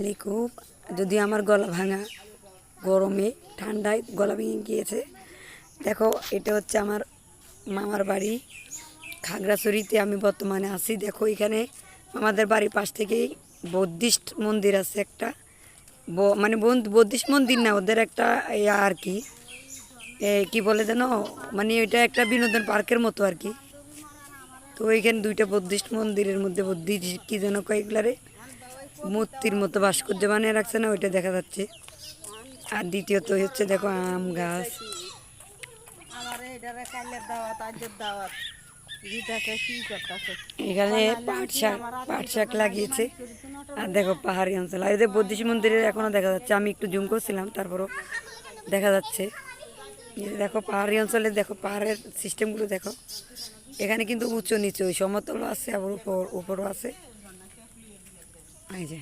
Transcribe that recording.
মানে খুব যদি আমার গলা ভাঙা গরমে ঠান্ডায় গলা ভেঙে গিয়েছে, দেখো এটা হচ্ছে আমার মামার বাড়ি। খাগড়াছড়িতে আমি বর্তমানে আছি। দেখো এখানে আমাদের বাড়ির পাশ থেকেই বৌদ্ধিস্ট মন্দির আছে একটা। মানে বৌদ্ধ- বৌদ্ধিস্ট মন্দির না, ওদের একটা ইয়া আর কি। কি বলে যেন? মানে এটা একটা বিনোদন পার্কের মতো আর কি। তো ওইখানে দুইটা বুদ্ধিস্ট মন্দিরের মধ্যে বুদ্ধি কি যেন কয়েকগুলারে মূর্তির মতো ভাস্কর্য বানিয়ে রাখছে না, ওইটা দেখা যাচ্ছে। আর দ্বিতীয়ত হচ্ছে, দেখো আম গাছ। এখানে পাট শাক পাট শাক লাগিয়েছে। আর দেখো পাহাড়ি অঞ্চল। আর এদের বুদ্ধিস্ট মন্দিরের এখনও দেখা যাচ্ছে, আমি একটু জুম করছিলাম, তারপরও দেখা যাচ্ছে। দেখো পাহাড়ি অঞ্চলে, দেখো পাহাড়ের সিস্টেমগুলো দেখো। এখানে কিন্তু উঁচু নিচু সমতলও আছে, আবার উপর, উপরও আছে। এই যে